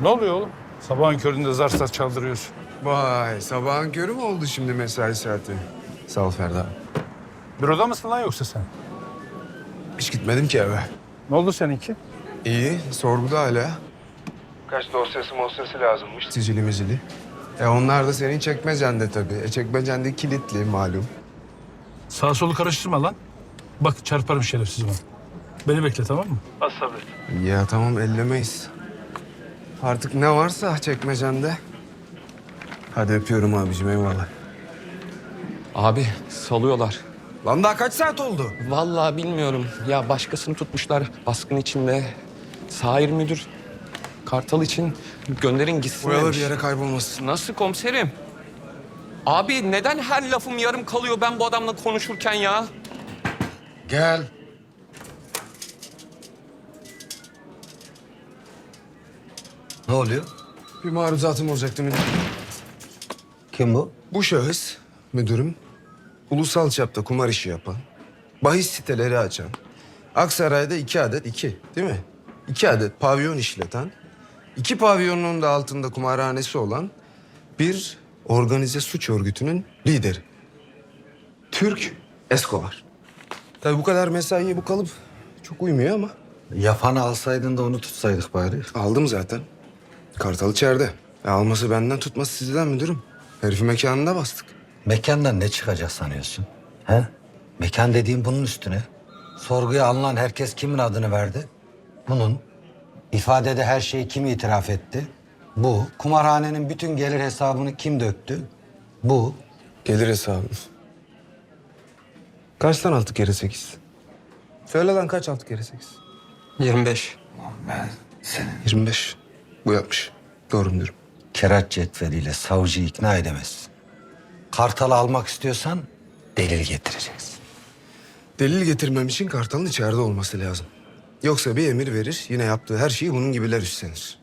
Ne oluyor oğlum? Sabahın köründe zar zar çaldırıyorsun. Vay sabahın körü mü oldu şimdi mesai saati? Sağ ol Ferda. Büroda mısın lan yoksa sen? Hiç gitmedim ki eve. Ne oldu seninki? İyi, sorguda hala. Kaç dosyası mosyası lazımmış. Sicili micili. E onlar da senin çekmecende tabii. E çekmecende kilitli malum. Sağ solu karıştırma lan. Bak çarparım şerefsiz bana. Beni bekle tamam mı? Az sabret. Ya tamam ellemeyiz. Artık ne varsa çekmecende. Hadi öpüyorum abicim eyvallah. Abi salıyorlar. Lan daha kaç saat oldu? Vallahi bilmiyorum. Ya başkasını tutmuşlar baskın içinde. Sahir müdür Kartal için gönderin gitsin Boyalı demiş. bir yere kaybolmasın. Nasıl komiserim? Abi neden her lafım yarım kalıyor ben bu adamla konuşurken ya? Gel. Ne oluyor? Bir maruzatım olacaktı müdürüm. Kim bu? Bu şahıs müdürüm ulusal çapta kumar işi yapan, bahis siteleri açan, Aksaray'da iki adet iki değil mi? İki adet pavyon işleten, iki pavyonun da altında kumarhanesi olan bir organize suç örgütünün lideri. Türk Escobar. Tabii bu kadar mesaiye bu kalıp çok uymuyor ama Yapanı alsaydın da onu tutsaydık bari. aldım zaten. Kartal içeride. E, alması benden tutması sizden müdürüm. Herifi mekanında bastık. Mekandan ne çıkacak sanıyorsun? He? Mekan dediğin bunun üstüne. Sorguya alınan herkes kimin adını verdi? Bunun. İfadede her şeyi kim itiraf etti? Bu. Kumarhanenin bütün gelir hesabını kim döktü? Bu. Gelir hesabımız. Kaçtan altı kere sekiz? Söyle lan kaç altı kere sekiz? 25. Yirmi beş. Bu yapmış. Doğru müdürüm. Kerat cetveliyle savcıyı ikna edemezsin. Kartalı almak istiyorsan delil getireceksin. Delil getirmem için Kartal'ın içeride olması lazım. Yoksa bir emir verir, yine yaptığı her şeyi bunun gibiler üstlenir.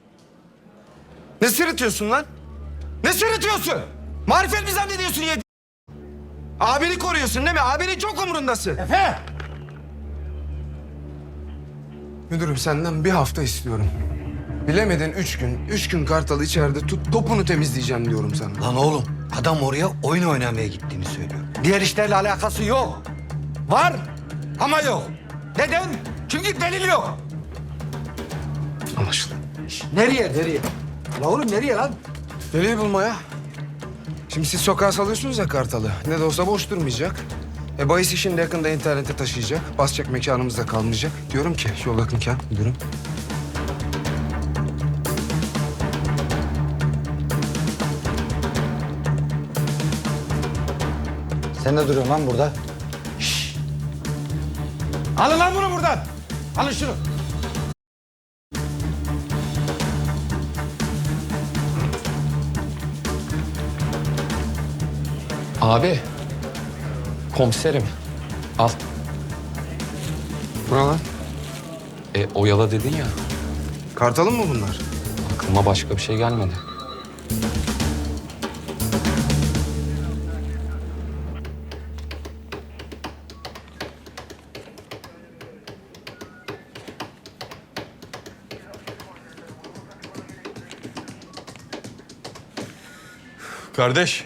Ne sırıtıyorsun lan? Ne sırıtıyorsun? Marifet mi zannediyorsun yedi? Abini koruyorsun değil mi? Abinin çok umurundasın. Efe! Müdürüm senden bir hafta istiyorum. Bilemedin üç gün, üç gün Kartal'ı içeride tut, topunu temizleyeceğim diyorum sana. Lan oğlum adam oraya oyun oynamaya gittiğini söylüyor. Diğer işlerle alakası yok. Var ama yok. Neden? Çünkü delil yok. Anlaşıldı. Nereye nereye? La oğlum nereye lan? Deliği bulmaya. Şimdi siz sokağa salıyorsunuz ya Kartal'ı. Ne de olsa boş durmayacak. E bahis işini de yakında internete taşıyacak. Basacak mekanımız da kalmayacak. Diyorum ki yol yakınken müdürüm. Sen ne duruyorsun lan burada? Alın lan bunu buradan. Alın şunu. Abi. Komiserim. Al. Bu ne lan? E, oyala dedin ya. Kartal'ın mı bunlar? Aklıma başka bir şey gelmedi. Kardeş,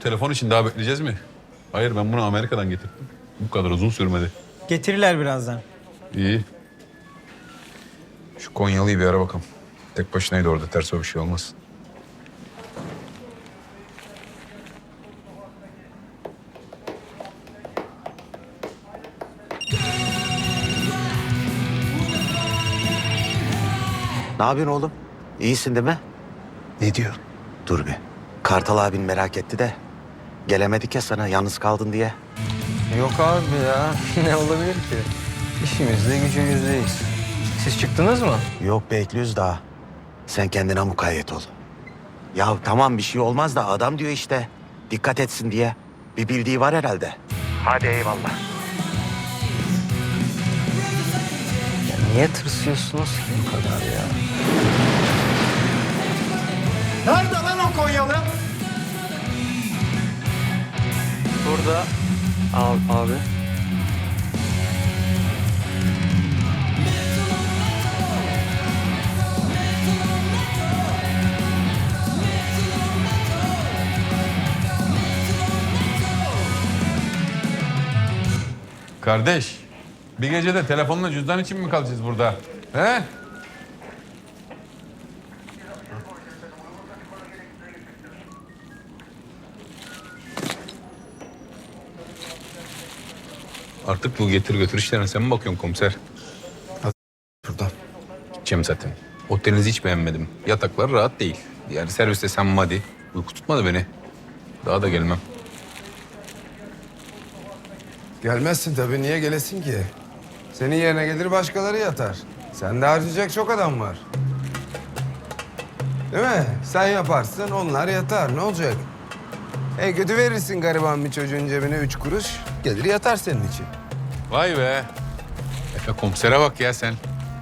telefon için daha bekleyeceğiz mi? Hayır, ben bunu Amerika'dan getirdim. Bu kadar uzun sürmedi. Getirirler birazdan. İyi. Şu Konyalı'yı bir ara bakalım. Tek başınaydı orada. Ters o bir şey olmaz. Ne yapıyorsun oğlum? İyisin değil mi? Ne diyor? Dur bir. Kartal abin merak etti de. Gelemedik ya sana yalnız kaldın diye. Yok abi ya. ne olabilir ki? İşimizde gücümüzdeyiz. Siz çıktınız mı? Yok bekliyoruz daha. Sen kendine mukayyet ol. Ya tamam bir şey olmaz da adam diyor işte. Dikkat etsin diye. Bir bildiği var herhalde. Hadi eyvallah. Niye tırsıyorsunuz ki bu kadar ya? Nerede Konyalı. Burada al abi. Kardeş, bir gecede telefonla cüzdan için mi kalacağız burada? He? Artık bu getir götür işlerine sen mi bakıyorsun komiser? Buradan. Gideceğim zaten. Otelinizi hiç beğenmedim. Yataklar rahat değil. Yani serviste sen madi. Uyku tutmadı beni. Daha da gelmem. Gelmezsin tabii. Niye gelesin ki? Senin yerine gelir başkaları yatar. Sende harcayacak çok adam var. Değil mi? Sen yaparsın, onlar yatar. Ne olacak? E kötü verirsin gariban bir çocuğun cebine üç kuruş. Gelir yatar senin için. Vay be. Efe komisere bak ya sen.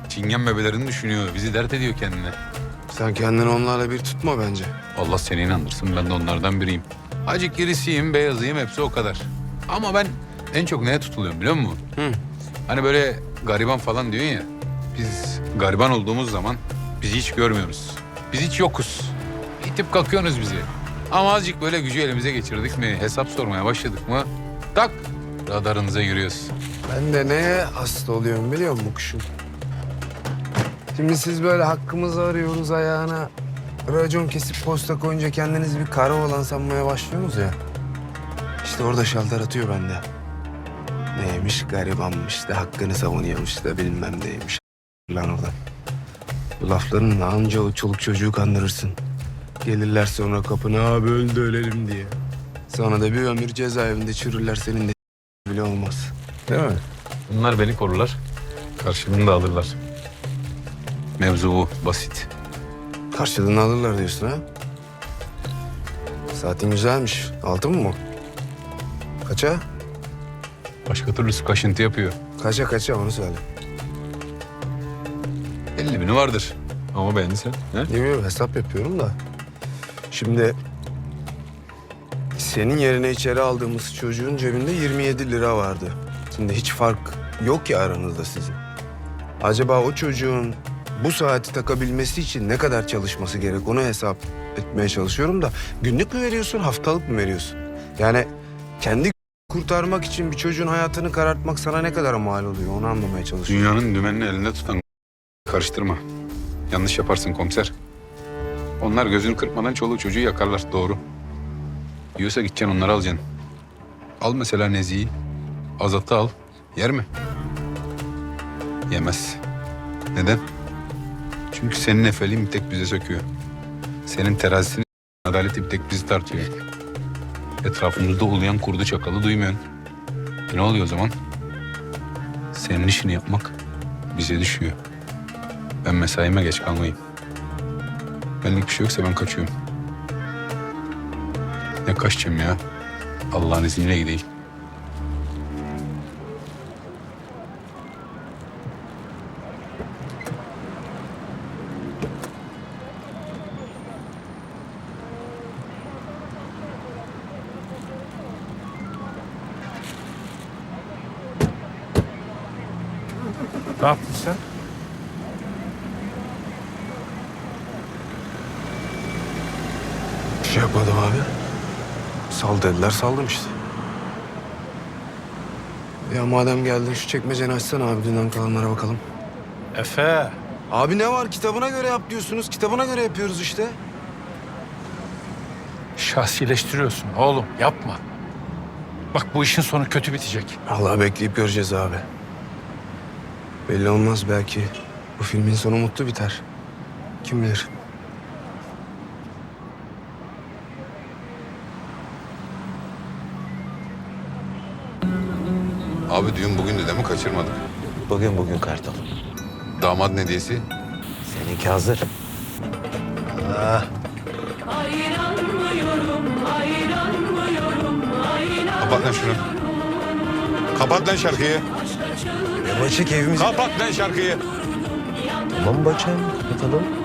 Çingen bebelerini düşünüyor. Bizi dert ediyor kendine. Sen kendini onlarla bir tutma bence. Allah seni inandırsın ben de onlardan biriyim. Acık girisiyim, beyazıyım hepsi o kadar. Ama ben en çok neye tutuluyorum biliyor musun? Hı. Hani böyle gariban falan diyorsun ya. Biz gariban olduğumuz zaman bizi hiç görmüyoruz. Biz hiç yokuz. İtip kalkıyorsunuz bizi. Ama azıcık böyle gücü elimize geçirdik mi, hesap sormaya başladık mı... ...tak radarınıza giriyoruz. Ben de neye hasta oluyorum biliyor musun kuşum? Şimdi siz böyle hakkımızı arıyoruz ayağına. Racon kesip posta koyunca kendiniz bir kara olan sanmaya başlıyorsunuz ya. İşte orada şalter atıyor bende. Neymiş garibanmış da hakkını savunuyormuş da bilmem neymiş. Lan oradan. Bu laflarınla anca o çoluk çocuğu kandırırsın. Gelirler sonra kapına abi öldü ölelim diye. Sonra da bir ömür cezaevinde çürürler senin de bile olmaz. Değil mi? Bunlar beni korurlar. Karşılığını da alırlar. Mevzu bu, basit. Karşılığını alırlar diyorsun ha? Saatin güzelmiş. Altın mı? Kaça? Başka türlüsü kaşıntı yapıyor. Kaça kaça onu söyle. 50 bini vardır. Ama beğendin sen. He? Bilmiyorum hesap yapıyorum da. Şimdi senin yerine içeri aldığımız çocuğun cebinde 27 lira vardı. Şimdi hiç fark yok ya aranızda sizin. Acaba o çocuğun bu saati takabilmesi için ne kadar çalışması gerek onu hesap etmeye çalışıyorum da günlük mü veriyorsun haftalık mı veriyorsun? Yani kendi kurtarmak için bir çocuğun hayatını karartmak sana ne kadar mal oluyor onu anlamaya çalışıyorum. Dünyanın dümenini elinde tutan karıştırma. Yanlış yaparsın komiser. Onlar gözünü kırpmadan çoluğu çocuğu yakarlar doğru. Yiyorsa gideceksin onları alacaksın. Al mesela Nezi'yi. Azat'ı al. Yer mi? Yemez. Neden? Çünkü senin efeliğin bir tek bize söküyor. Senin terazisini adaleti bir tek bizi tartıyor. Etrafımızda uluyan kurdu çakalı duymuyorsun. E ne oluyor o zaman? Senin işini yapmak bize düşüyor. Ben mesaime geç kalmayayım. Benlik bir şey yoksa ben kaçıyorum. Ne kaçacağım ya? Allah'ın izniyle gideyim. Ne yaptın sen? Şey yapmadım abi. Sal dediler saldım işte. Ya madem geldin şu çekmeceni açsana abi dünden kalanlara bakalım. Efe. Abi ne var kitabına göre yap diyorsunuz. Kitabına göre yapıyoruz işte. Şahsileştiriyorsun oğlum yapma. Bak bu işin sonu kötü bitecek. Allah bekleyip göreceğiz abi. Belli olmaz belki bu filmin sonu mutlu biter. Kim bilir? Abi düğün bugün de mi kaçırmadık? Bugün bugün Kartal. Damat ne diyesi? Seninki hazır. Kapat lan şunu. Kapat lan şarkıyı. Yavaşçık evimiz... Kapat lan şarkıyı. Tamam bacım kapatalım.